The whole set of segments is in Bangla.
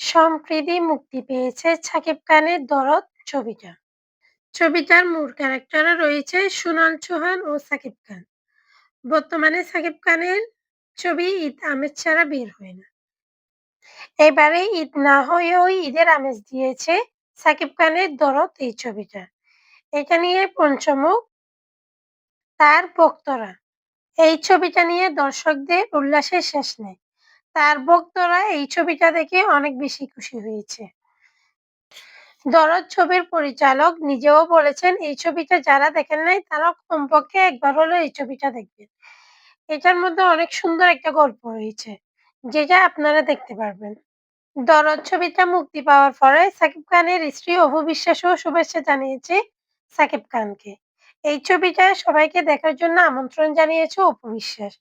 সম্প্রতি মুক্তি পেয়েছে শাকিব খানের 'দরদ' ছবিটা। ছবিটার মূল ক্যারেক্টারে রয়েছে সোনাল চৌহান ও শাকিব খান। বর্তমানে শাকিব খানের ছবি ঈদ আমেজ ছাড়া বের হয় না। এবারে ঈদ না হয়েও ঈদের আমেজ দিয়েছে শাকিব খানের 'দরদ' এই ছবিটা। এটা নিয়ে পঞ্চমুখ তার ভক্তরা। এই ছবিটা নিয়ে দর্শকদের উল্লাসের শেষ নেই। তার ভক্তরা এই ছবিটা দেখে অনেক বেশি খুশি হয়েছে। 'দরদ' ছবির পরিচালক নিজেও বলেছেন, এই ছবিটা যারা দেখেন নাই তারা কমপক্ষে একবার হলেও এই ছবিটা দেখবেন। এটার মধ্যে অনেক সুন্দর একটা গল্প রয়েছে, যেটা আপনারা দেখতে পারবেন। 'দরদ' ছবিটা মুক্তি পাওয়ার পরে সাকিব খানের স্ত্রী অপু বিশ্বাসও শুভেচ্ছা জানিয়েছে সাকিব খানকে। এই ছবিটা সবাইকে দেখার জন্য আমন্ত্রণ জানিয়েছে অপু বিশ্বাস।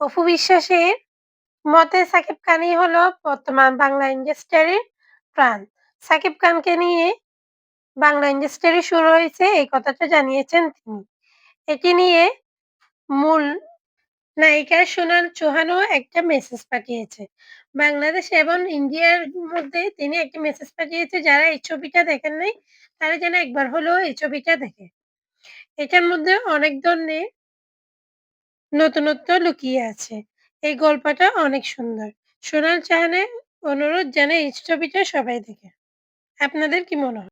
অপু বিশ্বাসের মতে সাকিব খানই হলো বর্তমান বাংলা ইন্ডাস্ট্রির প্রাণ। সাকিব খানকে নিয়ে বাংলা ইন্ডাস্ট্রি শুরু হয়েছে এই কথাটা জানিয়েছেন তিনি। এটি নিয়ে মূল নায়িকা সোনাল চৌহানও একটা মেসেজ পাঠিয়েছে। বাংলাদেশ এবং ইন্ডিয়ার মধ্যে তিনি একটি মেসেজ পাঠিয়েছে, যারা এই ছবিটা দেখেন নাই, তারা যেন একবার হলেও এই ছবিটা দেখে। এটার মধ্যে অনেক ধরনের নতুনত্ব লুকিয়ে আছে। এই গল্পটা অনেক সুন্দর। সোনার চাহানে অনুরোধ জানাই এই ছবিটা সবাই দেখে। আপনাদের কি মনে হয়?